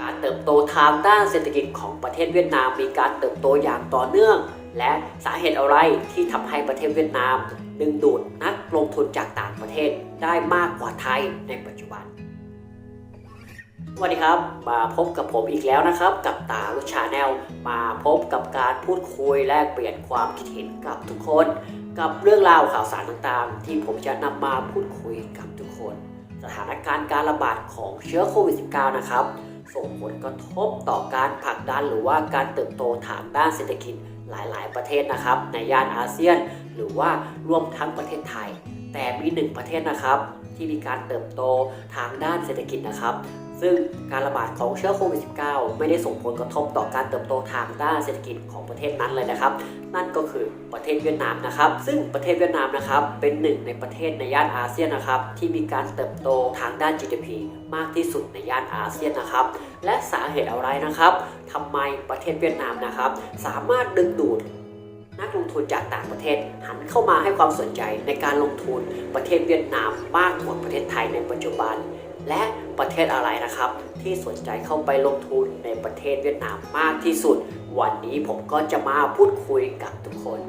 การเติบโตทางด้านเศรษฐกิจของประเทศเวียดนามมีการเติบโตอย่างต่อเนื่อง และสาเหตุอะไรที่ทำให้ประเทศเวียดนาม ดึงดูดนักลงทุนจากต่างประเทศได้มากกว่าไทยในปัจจุบันสวัสดีครับ มาพบกับผมอีกแล้วนะครับ กับตาลุชาแนลมาพบกับการพูดคุยแลกเปลี่ยนความคิดเห็นกับทุกคน กับเรื่องราวข่าวสารต่างๆ ที่ผมจะนำมาพูดคุยกับทุกคน สถานการณ์การระบาดของเชื้อโควิด -19 นะครับ ส่งผลกระทบต่อการผลักดันหรือว่าการเติบโตทางด้านเศรษฐกิจหลายๆ ประเทศนะครับ ในย่านอาเซียน หรือว่ารวมทั้งประเทศไทย แต่มีหนึ่งประเทศนะครับ ที่มีการเติบโตทางด้านเศรษฐกิจนะครับ ซึ่งการระบาดของเชื้อโควิด -19 ไม่ได้ส่งผลกระทบต่อการเติบโตทางด้านเศรษฐกิจของประเทศนั้นเลยนะครับ นั่นก็คือประเทศเวียดนามนะครับ ซึ่งประเทศเวียดนามนะครับเป็นหนึ่งในประเทศในย่านอาเซียนนะครับที่มีการเติบโตทางด้าน GDP มากที่สุดในย่านอาเซียนนะครับ และสาเหตุอะไรนะครับทำไมประเทศเวียดนามนะครับ สามารถดึงดูดนักลงทุนจากต่างประเทศหันเข้ามาให้ความสนใจในการลงทุนประเทศเวียดนามมากกว่าประเทศไทยในปัจจุบัน และประเทศอะไรนะครับ ที่สนใจเข้าไปลงทุนในประเทศเวียดนามมากที่สุด วันนี้ผมก็จะมาพูดคุยกับทุกคน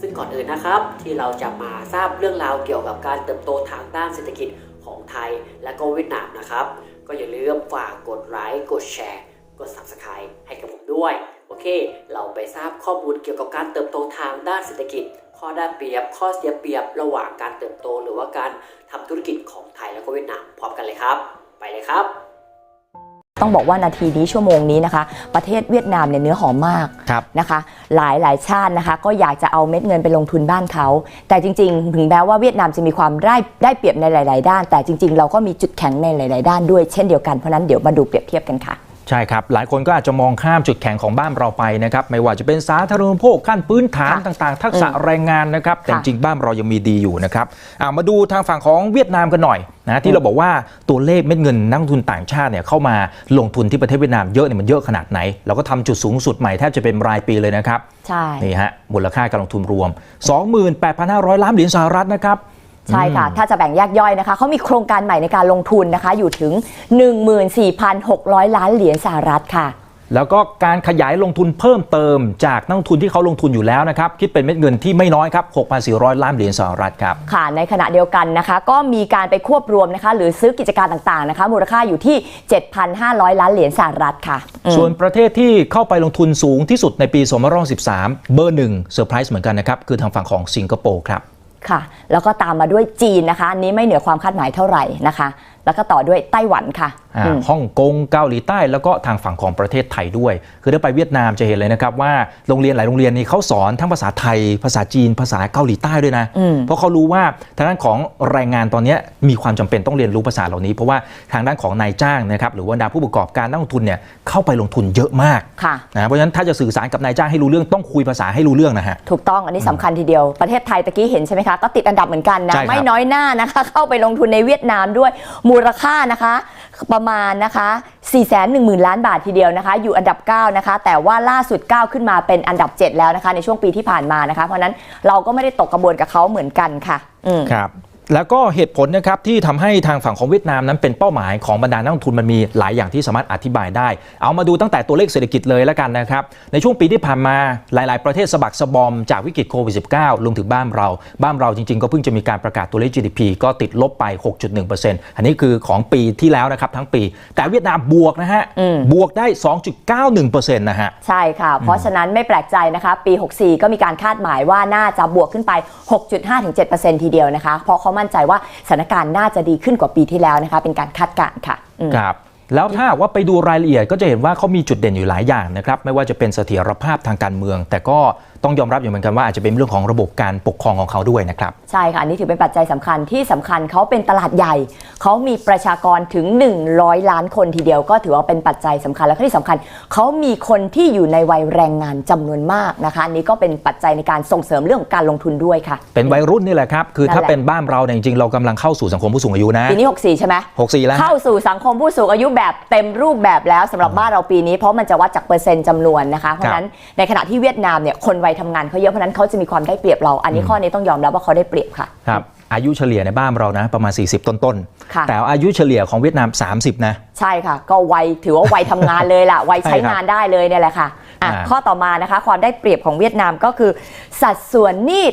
ซึ่งก่อนอื่นนะครับ ที่เราจะมาทราบเรื่องราวเกี่ยวกับการเติบโตทางด้านเศรษฐกิจของไทยและก็เวียดนามนะครับ ก็อย่าลืมฝากกดไลค์กดแชร์กด Subscribe ให้กับผมด้วย โอเค เราไปทราบข้อมูลเกี่ยวกับการเติบโตทางด้านเศรษฐกิจ ข้อได้เปรียบ ข้อเสียเปรียบระหว่างการเติบโต หรือว่าการทำธุรกิจของไทยและก็เวียดนามพร้อมกันเลยครับ ไปเลยครับ ต้องบอกว่านาทีนี้ชั่วโมงนี้นะคะ ประเทศเวียดนามเนี่ยเนื้อหอมมากครับนะคะ หลายหลายชาตินะคะ ก็อยากจะเอาเม็ดเงินไปลงทุนบ้านเขา แต่จริง ๆ ถึงแม้ว่าเวียดนามจะมีความได้ได้เปรียบในหลาย ๆ ด้าน แต่จริง ๆ เราก็มีจุดแข็งในหลาย ๆ ด้านด้วยเช่นเดียวกันเพราะฉะนั้นเดี๋ยวมาดูเปรียบเทียบกันค่ะ ใช่ครับ หลายคนก็อาจจะมองข้ามจุดแข็งของบ้านเราไปนะครับไม่ว่าจะเป็นสาธารณูปโภคขั้นพื้นฐานค่ะต่างๆ ทักษะแรงงานนะครับ แต่ค่ะจริงๆบ้านเรายังมีดีอยู่นะครับอ่ามาดูทางฝั่งของเวียดนามกันหน่อยนะที่เราบอกว่าตัวเลขเม็ดเงินนักลงทุนต่างชาติเนี่ยเข้ามาลงทุนที่ประเทศเวียดนามเยอะเนี่ยมันเยอะขนาดไหน เราก็ทำจุดสูงสุดใหม่แทบจะเป็นรายปีเลยนะครับใช่นี่ฮะมูลค่าการลงทุนรวม 28,500 ล้านเหรียญสหรัฐนะครับ ใช่ค่ะ ถ้าจะแบ่งแยกย่อยนะคะเขามีโครงการใหม่ในการลงทุนนะคะ อยู่ถึง 14,600 ล้านเหรียญสหรัฐค่ะ แล้วก็การขยายลงทุนเพิ่มเติมจากนักลงทุนที่เขาลงทุนอยู่แล้วนะครับ คิดเป็นเม็ดเงินที่ไม่น้อยครับ 6,400 ล้านเหรียญสหรัฐครับ ค่ะ ในขณะเดียวกันนะคะ ก็มีการไปควบรวมนะคะ หรือซื้อกิจการต่างๆนะคะ มูลค่าอยู่ที่ 7,500 ล้านเหรียญสหรัฐค่ะอืมส่วนประเทศที่เข้าไปลงทุนสูงที่สุดในปี 2013 เบอร์หนึ่งเซอร์ไพรส์เหมือนกันนะครับคือทางฝั่งของสิงคโปร์ครับ ค่ะ แล้วก็ตามมาด้วยจีนนะคะอันนี้ไม่เหนือความคาดหมายเท่าไหร่นะคะ แล้วก็ต่อด้วยไต้หวันค่ะอ่าอืมฮ่องกงเกาหลีใต้แล้วก็ทางฝั่งของประเทศไทยด้วย คือถ้าไปเวียดนามจะเห็นเลยนะครับว่าโรงเรียนหลายโรงเรียนนี้เขาสอนทั้งภาษาไทย ภาษาจีน ภาษาเกาหลีใต้ด้วยนะอืมเพราะเขารู้ว่าทางด้านของแรงงานตอนนี้มีความจำเป็นต้องเรียนรู้ภาษาเหล่านี้ เพราะว่าทางด้านของนายจ้างนะครับหรือว่าบรรดาผู้ประกอบการนักลงทุนเนี่ยเข้าไปลงทุนเยอะมากค่ะนะเพราะฉะนั้นถ้าจะสื่อสารกับนายจ้างให้รู้เรื่องต้องคุยภาษาให้รู้เรื่องนะฮะถูกต้องอันนี้สำคัญทีเดียวประเทศไทยตะกี้เห็นใช่ไหมคะก็ติดอันดับเหมือนกันนะใช่ครับไม่น้อยหน้านะคะเข้าไปลงทุนในเวียดนามด้วยมูลค่านะคะประมาณนะคะ4 1 0 0 0 0 ล้านบาททีเดียวนะคะ อยู่อันดับ 9 นะคะ แต่ว่าล่าสุด 9 ขึ้นมาเป็นอันดับ 7 แล้วนะคะ ในช่วงปีที่ผ่านมานะคะ เพราะฉะนั้นเราก็ไม่ได้ตกกระบวนกับเขาเหมือนกันค่ะ อืมครับ แล้วก็เหตุผลนะครับที่ทำให้ทางฝั่งของเวียดนามนั้นเป็นเป้าหมายของบรรดานักลงทุนมันมีหลายอย่างที่สามารถอธิบายได้ เอามาดูตั้งแต่ตัวเลขเศรษฐกิจเลยแล้วกันนะครับ ในช่วงปีที่ผ่านมาหลาย ๆ ประเทศสะบักสะบอมจากวิกฤตโควิด -19 รวมถึงบ้านเรา บ้านเราจริง ๆ ก็เพิ่งจะมีการประกาศตัวเลข GDP ก็ติดลบไป 6.1%อันนี้คือของปีที่แล้วนะครับทั้งปี แต่เวียดนามบวกนะฮะอืมบวกได้ 2.91%นะฮะใช่ค่ะ เพราะฉะนั้นไม่แปลกใจนะคะปี 64 ก็มีการคาดหมายว่าน่าจะบวกขึ้นไป 6.5-7%ทีเดียวนะคะเพราะเขามั่นใจว่าสถานการณ์น่าจะดีขึ้นกว่าปีที่แล้วนะคะ เป็นการคาดการณ์ค่ะอืม ครับแล้วถ้าว่าไปดูรายละเอียดก็จะเห็นว่าเขามีจุดเด่นอยู่หลายอย่างนะครับ ไม่ว่าจะเป็นเสถียรภาพทางการเมือง แต่ก็ ต้องยอมรับอยู่เหมือนกันว่าอาจจะเป็นเรื่องของระบบการปกครองของเขาด้วยนะครับ ใช่ค่ะ อันนี้ถือเป็นปัจจัยสำคัญที่สำคัญเขาเป็นตลาดใหญ่ เขามีประชากรถึง 100 ล้านคนทีเดียว ก็ถือว่าเป็นปัจจัยสำคัญและที่สำคัญ เขามีคนที่อยู่ในวัยแรงงานจำนวนมากนะคะอันนี้ก็เป็นปัจจัยในการส่งเสริมเรื่องของการลงทุนด้วยค่ะ เป็นวัยรุ่นนี่แหละครับคือนั่นถ้าแหละเป็นบ้านเราเนี่ยจริงๆเรากำลังเข้าสู่สังคมผู้สูงอายุนะปีนี้ 64 ใช่ไหม64 แล้วฮะเข้าสู่สังคมผู้สูงอายุแบบเต็มรูปแบบแล้วสำหรับบ้านเราปีนี้เพราะมันจะวัดจากเปอร์เซ็นต์จำนวนนะคะเพราะฉะนั้นในขณะที่เวียดนามเนี่ยคนวัยทำงานเขาเยอะเพราะฉะนั้นเขาจะมีความได้เปรียบเรา อันนี้ข้อนี้ต้องยอมรับว่าเขาได้เปรียบค่ะครับอายุเฉลี่ยในบ้านเรานะประมาณ 40 ต้นค่ะๆแต่อายุเฉลี่ยของเวียดนาม 30 นะ ใช่ค่ะ ก็วัยถือว่าวัยทำงานเลยล่ะ วัยใช้ใช่ครับงานได้เลยเนี่ยแหละค่ะอะอ่าข้อต่อมานะคะ ความได้เปรียบของเวียดนามก็คือ สัดส่วนหนี้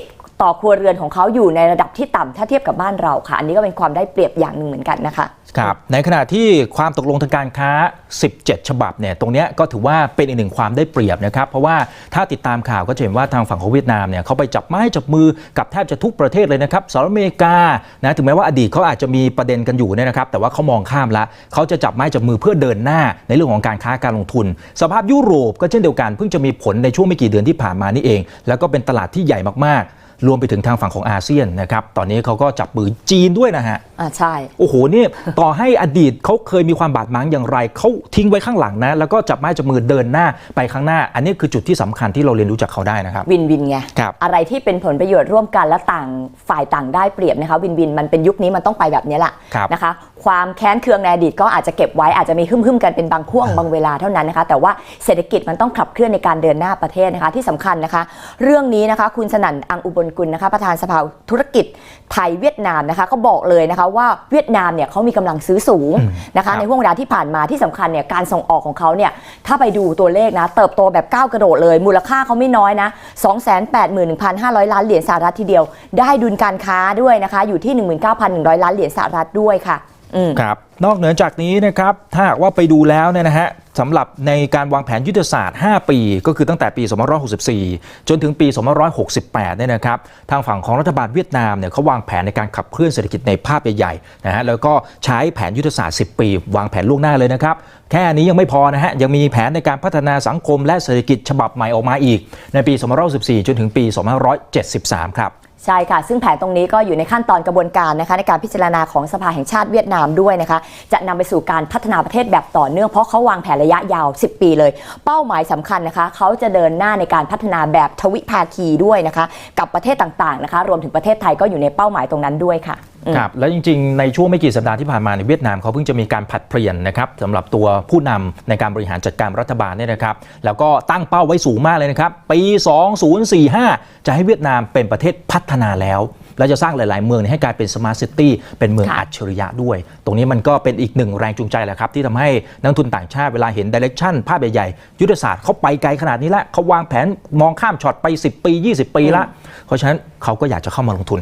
ต่อครัวเรือนของเขาอยู่ในระดับที่ต่ำถ้าเทียบกับบ้านเราค่ะ อันนี้ก็เป็นความได้เปรียบอย่างหนึ่งเหมือนกันนะคะครับในขณะที่ความตกลงทางการค้า 17 ฉบับเนี่ยตรงนี้ก็ถือว่าเป็นอีกหนึ่งความได้เปรียบนะครับ เพราะว่าถ้าติดตามข่าวก็จะเห็นว่าทางฝั่งของเวียดนามเนี่ยเขาไปจับไม้จับมือกับแทบจะทุกประเทศเลยนะครับสหรัฐอเมริกานะถึงแม้ว่าอดีตเขาอาจจะมีประเด็นกันอยู่เนี่ยนะครับ แต่ว่าเขามองข้ามละเขาจะจับไม้จับมือเพื่อเดินหน้าในเรื่องของการค้าการลงทุน สภาพยุโรปก็เช่นเดียวกันเพิ่งจะมีผลในช่วงไม่กี่เดือนที่ผ่านมานี่เอง แล้วก็เป็นตลาดที่ใหญ่มากๆ รวมไปถึงทางฝั่งของอาเซียนนะครับตอนนี้เขาก็จับมือจีนด้วยนะฮะอ่าใช่ โอ้โหเนี่ยต่อให้อดีตเขาเคยมีความบาดหมางอย่างไรเขาทิ้งไว้ข้างหลังนะ แล้วก็จับไม้จับมือเดินหน้าไปข้างหน้า อันนี้คือจุดที่สำคัญที่เราเรียนรู้จากเขาได้นะครับ วินวินไงครับอะไรที่เป็นผลประโยชน์ร่วมกันและต่างฝ่ายต่างได้เปรียบนะคะวินวินมันเป็นยุคนี้มันต้องไปแบบนี้แหละครับนะคะความแค้นเคืองในอดีตก็อาจจะเก็บไว้อาจจะมีหึ่มๆกันเป็นบางช่วงบางเวลาเท่านั้นนะคะ แต่ว่าเศรษฐกิจมันต้องขับเคลื่อนในการเดินหน้าประเทศนะคะที่สำคัญนะคะ เรื่องนี้นะคะ คุณสนั่นอังอุบลกุลนะคะประธานสภาธุรกิจไทยเวียดนามนะคะก็บอกเลยนะคะว่าเวียดนามเนี่ยเขามีกำลังซื้อสูงนะครัคะบในห่วงเวลาที่ผ่านมาที่สำคัญเนี่ยการส่งออกของเขาเนี่ยถ้าไปดูตัวเลขนะเติบโตแบบก้าวกระโดดเลย มูลค่าเขาไม่น้อยนะ 281,500 ล้านเหรียญสหรัฐทีเดียว ได้ดุลการค้าด้วยนะคะ อยู่ที่ 19,100 ล้านเหรียญสหรัฐด้วยค่ะอืมครับนอกเหนือจากนี้นะครับถ้าหากว่าไปดูแล้วเนี่ยนะฮะ สำหรับในการวางแผนยุทธศาสตร์ 5 ปี ก็คือตั้งแต่ปี 2564 จนถึงปี 2568 เนี่ยนะครับ ทางฝั่งของรัฐบาลเวียดนามเนี่ยเขาวางแผนในการขับเคลื่อนเศรษฐกิจในภาพใหญ่ๆ นะฮะ แล้วก็ใช้แผนยุทธศาสตร์ 10 ปี วางแผนล่วงหน้าเลยนะครับ แค่นี้ยังไม่พอนะฮะ ยังมีแผนในการพัฒนาสังคมและเศรษฐกิจฉบับใหม่ออกมาอีก ในปี 2564 จนถึงปี 2573 ครับ ใช่ค่ะ ซึ่งแผนตรงนี้ก็อยู่ในขั้นตอนกระบวนการนะคะในการพิจารณาของสภาแห่งชาติเวียดนามด้วยนะคะ จะนำไปสู่การพัฒนาประเทศแบบต่อเนื่องเพราะเขาวางแผนระยะยาว 10 ปีเลย เป้าหมายสำคัญนะคะ เขาจะเดินหน้าในการพัฒนาแบบทวิภาคีด้วยนะคะ กับประเทศต่างๆนะคะ รวมถึงประเทศไทยก็อยู่ในเป้าหมายตรงนั้นด้วยค่ะ ครับแล้วจริงๆ ในช่วงไม่กี่สัปดาห์ที่ผ่านมาในเวียดนามเขาเพิ่งจะมีการผลัดเปลี่ยนนะครับสำหรับตัวผู้นำในการบริหารจัดการรัฐบาลเนี่ยนะครับ แล้วก็ตั้งเป้าไว้สูงมากเลยนะครับ ปี 2045 จะให้เวียดนามเป็นประเทศพัฒนาแล้ว และจะสร้างหลาย ๆ เมืองให้กลายเป็นสมาร์ทซิตี้เป็นเมืองค่ะอัจฉริยะด้วย ตรงนี้มันก็เป็นอีกหนึ่งแรงจูงใจแหละครับ ที่ทำให้นักลงทุนต่างชาติเวลาเห็นดิเรกชันภาพใหญ่ๆยุทธศาสตร์เขาไปไกลขนาดนี้แล้วเขาวางแผนมองข้ามช็อตไป 10 ปี 20 ปีละเพราะฉะนั้นเขาก็อยากจะเข้ามาลงทุน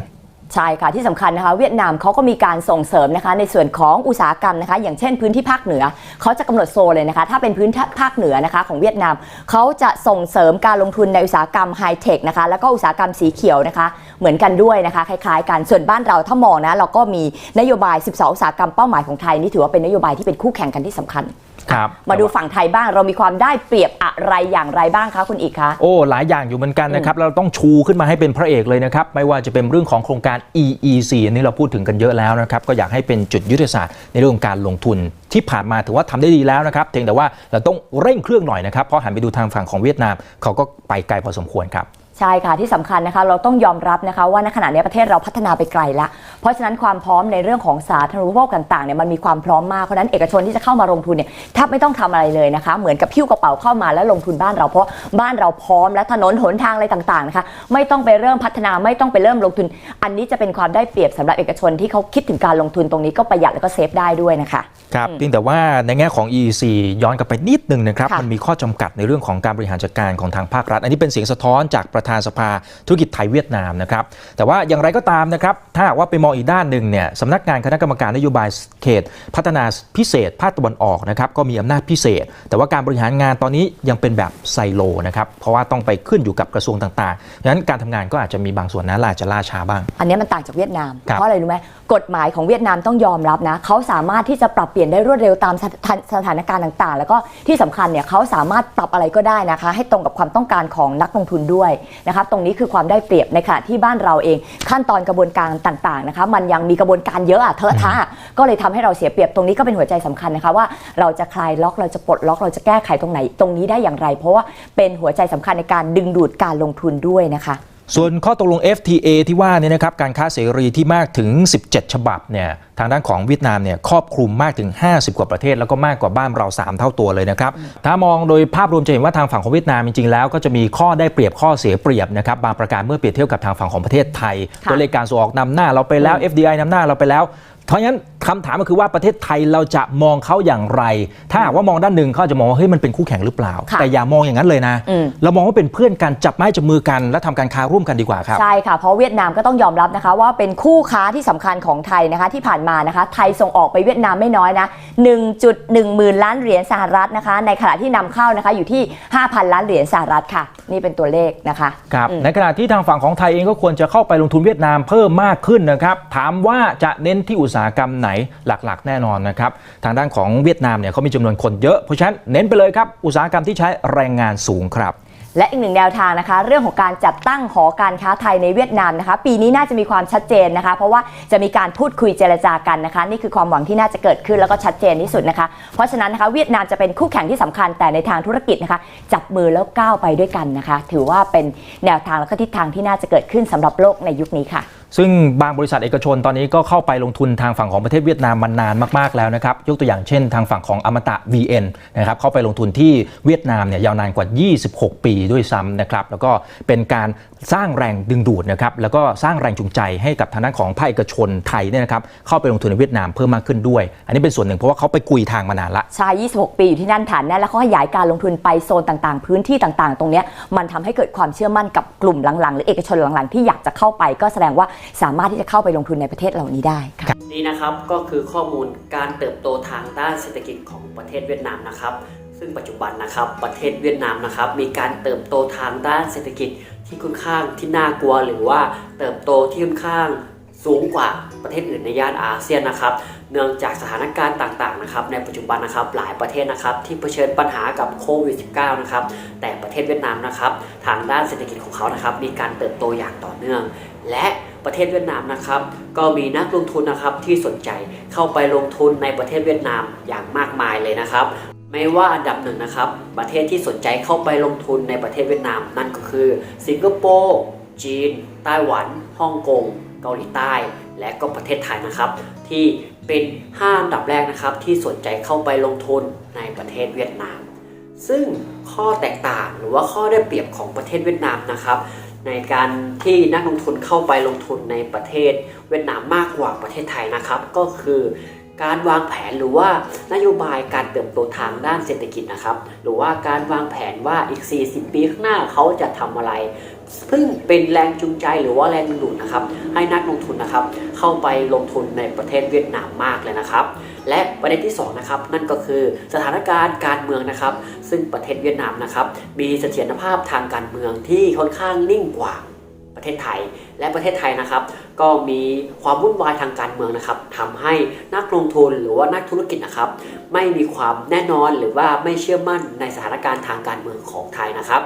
ใช่ค่ะที่สำคัญนะคะเวียดนามเขาก็มีการส่งเสริมนะคะในส่วนของอุตสาหกรรมนะคะ อย่างเช่นพื้นที่ภาคเหนือเขาจะกำหนดโซนเลยนะคะ ถ้าเป็นพื้นที่ภาคเหนือนะคะของเวียดนามเขาจะส่งเสริมการลงทุนในอุตสาหกรรมไฮเทคนะคะแล้วก็อุตสาหกรรมสีเขียวนะคะ เหมือนกันด้วยนะคะคล้ายๆกันส่วนบ้านเราถ้ามองนะเราก็มีนโยบาย 12 อุตสาหกรรมเป้าหมายของไทยนี่ถือว่าเป็นนโยบายที่เป็นคู่แข่งกันที่สำคัญ ครับมาดูฝั่งไทยบ้างเรามีความได้เปรียบอะไรอย่างไรบ้างคะคุณอีกคะโอ้หลายอย่างอยู่เหมือนกันนะครับเราต้องชูขึ้นมาให้เป็นพระเอกเลยนะครับไม่ว่าจะเป็นเรื่องของโครงการ EEC อันนี้เราพูดถึงกันเยอะแล้วนะครับก็อยากให้เป็นจุดยุทธศาสตร์ในเรื่องของการลงทุนที่ผ่านมาถือว่าทำได้ดีแล้วนะครับเพียงแต่ว่าเราต้องเร่งเครื่องหน่อยนะครับเพราะหันไปดูทางฝั่งของเวียดนามเขาก็ไปไกลพอสมควรครับ ใช่ค่ะที่สำคัญนะคะเราต้องยอมรับนะคะว่าในขณะนี้ประเทศเราพัฒนาไปไกลแล้วเพราะฉะนั้นความพร้อมในเรื่องของสาธารณูปโภคต่างๆเนี่ยมันมีความพร้อมมากเพราะฉะนั้นเอกชนที่จะเข้ามาลงทุนเนี่ยแทบไม่ต้องทำอะไรเลยนะคะ เหมือนกับพิ้วกระเป๋าเข้ามาแล้วลงทุนบ้านเราเพราะบ้านเราพร้อมและถนนหนทางอะไรต่างๆนะคะไม่ต้องไปเริ่มพัฒนาไม่ต้องไปเริ่มลงทุน อันนี้จะเป็นความได้เปรียบสำหรับเอกชนที่เขาคิดถึงการลงทุนตรงนี้ก็ประหยัดแล้วก็เซฟได้ด้วยนะคะครับเพียงแต่ว่าในแง่ของ EEC ย้อนกลับไปนิดนึงนะครับค่ะมันมีข้อจำกัดในเรื่องของการบริหารจัดการของทางภาครัฐ อันนี้เป็นเสียงสะท้อนจากประธานสภาธุรกิจไทยเวียดนามนะครับ แต่ว่าอย่างไรก็ตามนะครับ ถ้าหากว่าไปมองอีกด้านหนึ่งเนี่ยสำนักงานคณะกรรมการนโยบายเขต พัฒนาพิเศษภาคตะวันออกนะครับก็มีอำนาจพิเศษ แต่ว่าการบริหารงานตอนนี้ยังเป็นแบบไซโลนะครับ เพราะว่าต้องไปขึ้นอยู่กับกระทรวงต่างๆดังนั้นการทำงานก็อาจจะมีบางส่วนนั้นอาจจะล่าช้าบ้าง อันนี้มันต่างจากเวียดนามครับเพราะอะไรรู้ไหม กฎหมายของเวียดนามต้องยอมรับนะเขาสามารถที่จะปรับเปลี่ยนได้รวดเร็วตามสถานสถานการณ์ต่าง ๆ แล้วก็ที่สำคัญเนี่ยเขาสามารถปรับอะไรก็ได้นะคะ ให้ตรงกับความต้องการของนักลงทุนด้วยนะคะตรงนี้คือความได้เปรียบในขณะที่บ้านเราเอง ขั้นตอนกระบวนการต่างๆนะคะมันยังมีกระบวนการเยอะอะเทอะทะก็เลยทำให้เราเสียเปรียบตรงนี้ก็เป็นหัวใจสำคัญนะคะว่าเราจะคลายล็อกเราจะปลดล็อกเราจะแก้ไขตรงไหน ตรงนี้ได้อย่างไร เพราะว่าเป็นหัวใจสำคัญในการดึงดูดการลงทุนด้วยนะคะ ส่วนข้อตกลง FTA ที่ว่าเนี่ยนะครับการค้าเสรีที่มากถึง 17 ฉบับเนี่ยทางด้านของเวียดนามเนี่ยครอบคลุมมากถึง 50 กว่าประเทศ แล้วก็มากกว่าบ้านเรา 3 เท่าตัวเลยนะครับ ถ้ามองโดยภาพรวมจะเห็นว่าทางฝั่งของเวียดนามจริงๆแล้ว ก็จะมีข้อได้เปรียบข้อเสียเปรียบนะครับบางประการเมื่อเปรียบเทียบกับทางฝั่งของประเทศไทยตัวเลขการส่งออกนำหน้าเราไปแล้ว FDI นำหน้าเราไปแล้ว เพราะฉะนั้นคำถามก็คือว่าประเทศไทยเราจะมองเขาอย่างไร ถ้าหากว่ามองด้านหนึ่งเขาอาจจะมองว่าเฮ้ยมันเป็นคู่แข่งหรือเปล่าค่ะแต่อย่ามองอย่างนั้นเลยนะอืมเรามองว่าเป็นเพื่อนกันจับไม้จับมือกันและทำการค้าร่วมกันดีกว่าครับ ใช่ค่ะ เพราะเวียดนามก็ต้องยอมรับนะคะ ว่าเป็นคู่ค้าที่สำคัญของไทยนะคะที่ผ่านมานะคะ ไทยส่งออกไปเวียดนามไม่น้อยนะ 1.1หมื่นล้านเหรียญสหรัฐนะคะ ในขณะที่นำเข้านะคะอยู่ที่ 5,000 ล้านเหรียญสหรัฐค่ะ นี่เป็นตัวเลขนะคะครับอืมในขณะที่ทางฝั่งของไทยเองก็ควรจะเข้าไปลงทุนเวียดนามเพิ่มมากขึ้นนะครับถามว่าจะเน้นที่อุตสาาหกรรมไหนหลักๆ แน่นอนนะครับทางด้านของเวียดนามเนี่ยเขามีจำนวนคนเยอะเพราะฉะนั้นเน้นไปเลยครับอุตสาหกรรมที่ใช้แรงงานสูงครับและอีกหนึ่งแนวทางนะคะ เรื่องของการจัดตั้งหอการค้าไทยในเวียดนามนะคะ ปีนี้น่าจะมีความชัดเจนนะคะ เพราะว่าจะมีการพูดคุยเจรจากันนะคะ นี่คือความหวังที่น่าจะเกิดขึ้นแล้วก็ชัดเจนที่สุดนะคะ เพราะฉะนั้นนะคะเวียดนามจะเป็นคู่แข่งที่สำคัญแต่ในทางธุรกิจนะคะ จับมือแล้วก้าวไปด้วยกันนะคะ ถือว่าเป็นแนวทางและก็ทิศทางที่น่าจะเกิดขึ้นสำหรับโลกในยุคนี้ค่ะ ซึ่งบางบริษัทเอกชนตอนนี้ก็เข้าไปลงทุนทางฝั่งของประเทศเวียดนามมานานมากๆแล้วนะครับ ยกตัวอย่างเช่นทางฝั่งของอมตะ VN นะครับเข้าไปลงทุนที่เวียดนามเนี่ยยาวนานกว่า 26 ปีด้วยซ้ำนะครับแล้วก็เป็นการ สร้างแรงดึงดูดนะครับแล้วก็สร้างแรงจูงใจให้กับทางด้านของภาคเอกชนไทยเนี่ยนะครับเข้าไปลงทุนในเวียดนามเพิ่มมากขึ้นด้วย อันนี้เป็นส่วนหนึ่งเพราะว่าเขาไปกุยทางมานานละชาย 26 ปีอยู่ที่นั่นฐานแน่นแล้วเขาขยายการลงทุนไปโซนต่างๆ พื้นที่ต่างๆ ตรงเนี้ยมันทำให้เกิดความเชื่อมั่นกับกลุ่มหลังๆ หรือเอกชนหลังๆ ที่อยากจะเข้าไป ก็แสดงว่าสามารถที่จะเข้าไปลงทุนในประเทศเหล่านี้ได้ค่ะนี่นะครับก็คือข้อมูลการเติบโตทางด้านเศรษฐกิจของประเทศเวียดนามนะครับ ซึ่งปัจจุบันนะครับประเทศเวียดนามนะครับมีการเติบโตทางด้านเศรษฐกิจ ที่ค่อนข้างที่น่ากลัวหรือว่าเติบโตที่ค่อนข้างสูงกว่าประเทศอื่นในย่านอาเซียนนะครับ เนื่องจากสถานการณ์ต่างๆนะครับในปัจจุบันนะครับหลายประเทศนะครับที่เผชิญปัญหากับโควิด -19 นะครับแต่ประเทศเวียดนามนะครับทางด้านเศรษฐกิจของเขานะครับมีการเติบโตอย่างต่อเนื่อง และประเทศเวียดนามนะครับก็มีนักลงทุนนะครับที่สนใจเข้าไปลงทุนในประเทศเวียดนามอย่างมากมายเลยนะครับ ไม่ว่าอันดับหนึ่งนะครับ ประเทศที่สนใจเข้าไปลงทุนในประเทศเวียดนาม นั่นก็คือ สิงคโปร์ จีน ไต้หวัน ฮ่องกง เกาหลีใต้ และก็ประเทศไทยนะครับ ที่เป็น 5 อันดับแรกนะครับ ที่สนใจเข้าไปลงทุนในประเทศเวียดนาม ซึ่งข้อแตกต่างหรือว่าข้อได้เปรียบของประเทศเวียดนามนะครับ ในการที่นักลงทุนเข้าไปลงทุนในประเทศเวียดนามมากกว่าประเทศไทยนะครับ ก็คือ การวางแผนหรือว่านโยบายการเติบโตทางด้านเศรษฐกิจนะครับ หรือว่าการวางแผนว่าอีก 40 ปีข้างหน้าเขาจะทำอะไร ซึ่งเป็นแรงจูงใจหรือว่าแรงดึงดูดนะครับ ให้นักลงทุนนะครับ เข้าไปลงทุนในประเทศเวียดนามมากเลยนะครับ และประเด็นที่สองนะครับนั่นก็คือสถานการณ์การเมืองนะครับ ซึ่งประเทศเวียดนามนะครับ มีเสถียรภาพทางการเมืองที่ค่อนข้างนิ่งกว่าประเทศไทย และประเทศไทยนะครับ ก็มีความวุ่นวายทางการเมืองนะครับทำให้นักลงทุนหรือว่านักธุรกิจนะครับ ไม่มีความแน่นอนหรือว่าไม่เชื่อมั่นในสถานการณ์ทางการเมืองของไทยนะครับ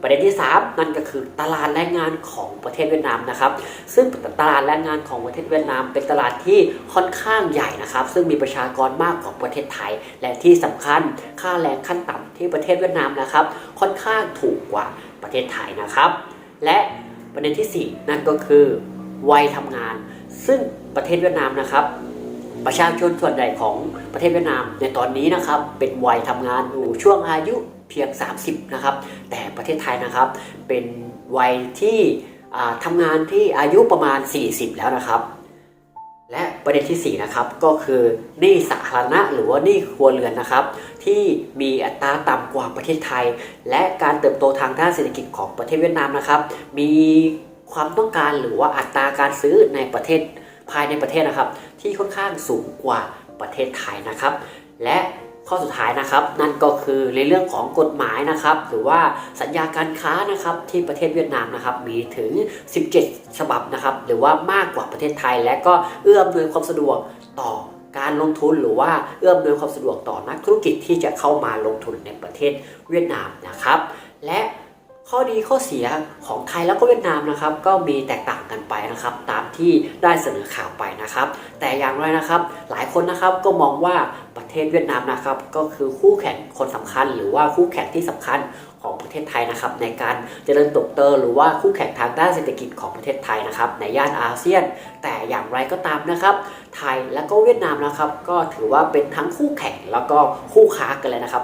ประเด็นที่ 3 นั่นก็คือตลาดแรงงานของประเทศเวียดนามนะครับ ซึ่งตลาดแรงงานของประเทศเวียดนาม เป็นตลาดที่ค่อนข้างใหญ่นะครับ ซึ่งมีประชากรมากกว่าประเทศไทย และที่สำคัญค่าแรงขั้นต่ำที่ประเทศเวียดนามนะครับ ค่อนข้างถูกกว่าประเทศไทยนะครับ และประเด็นทีสี่4 นั่นก็คือ วัยทำงาน ซึ่งประเทศเวียดนามนะครับ ประชาชนส่วนใหญ่ของประเทศเวียดนาม ในตอนนี้นะครับเป็นวัยทำงานอยู่ช่วงอายุเพียง 30 นะครับ แต่ประเทศไทยนะครับ เป็นวัยที่อ่าทำงานที่อายุประมาณ 40 แล้วนะครับ และประเด็นที่ 4 นะครับ ก็คือหนี้สาธารณะหรือว่าหนี้ครัวเรือนนะครับ ที่มีอัตราต่ำกว่าประเทศไทย และการเติบโตทางด้านเศรษฐกิจของประเทศเวียดนามนะครับ มี ความต้องการหรือว่าอัตราการซื้อในประเทศภายในประเทศนะครับ ที่ค่อนข้างสูงกว่าประเทศไทยนะครับ และข้อสุดท้ายนะครับนั่นก็คือในเรื่องของกฎหมายนะครับ หรือว่าสัญญาการค้านะครับที่ประเทศเวียดนามนะครับ มีถึง 17 ฉบับนะครับ หรือว่ามากกว่าประเทศไทย และก็เอื้อมอำนวยความสะดวกต่อการลงทุนหรือว่าเอื้อมอำนวยความสะดวกต่อนักธุรกิจที่จะเข้ามาลงทุนในประเทศเวียดนามนะครับ และ ข้อดีข้อเสียของไทยแล้วก็เวียดนามนะครับ ก็มีแตกต่างกันไปนะครับ ตามที่ได้เสนอข่าวไปนะครับ แต่อย่างไรนะครับ หลายคนนะครับก็มองว่าประเทศเวียดนามนะครับ ก็คือคู่แข่งคนสำคัญ หรือว่าคู่แข่งที่สำคัญของประเทศไทยนะครับ ในการเจริญเติบโตหรือว่าคู่แข่งทางด้านเศรษฐกิจของประเทศไทยนะครับ ในย่านอาเซียน แต่อย่างไรก็ตามนะครับ ไทยและก็เวียดนามนะครับ ก็ถือว่าเป็นทั้งคู่แข่งแล้วก็คู่ค้ากันเลยนะครับ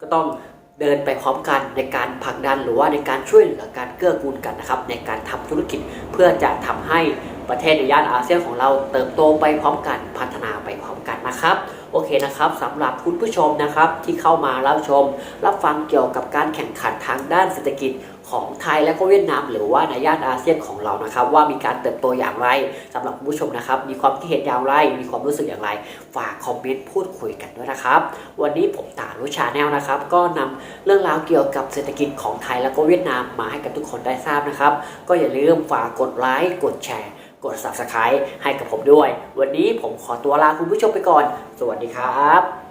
ก็ต้อง เดินไปพร้อมกันในการผลักดันหรือว่าในการช่วยเหลือการเกื้อกูลกันนะครับ ในการทำธุรกิจเพื่อจะทำให้ประเทศในย่านอาเซียนของเราเติบโตไปพร้อมกันพัฒนาไปพร้อมกันนะครับ โอเคนะครับสำหรับคุณผู้ชมนะครับที่เข้ามารับชม รับฟังเกี่ยวกับการแข่งขันทางด้านเศรษฐกิจของไทยและก็เวียดนาม หรือว่าในย่านอาเซียนของเรานะครับ ว่ามีการเติบโตอย่างไรสำหรับคุณผู้ชมนะครับ มีความคิดเห็นอย่างไร มีความรู้สึกอย่างไร ฝากคอมเมนต์พูดคุยกันด้วยนะครับ วันนี้ผมตาลุชาแนลนะครับ ก็นำเรื่องราวเกี่ยวกับเศรษฐกิจของไทยและก็เวียดนามมาให้กับทุกคนได้ทราบนะครับ ก็อย่าลืมฝากกดไลค์กดแชร์ กด subscribe ให้กับผมด้วย วันนี้ผมขอตัวลาคุณผู้ชมไปก่อน สวัสดีครับ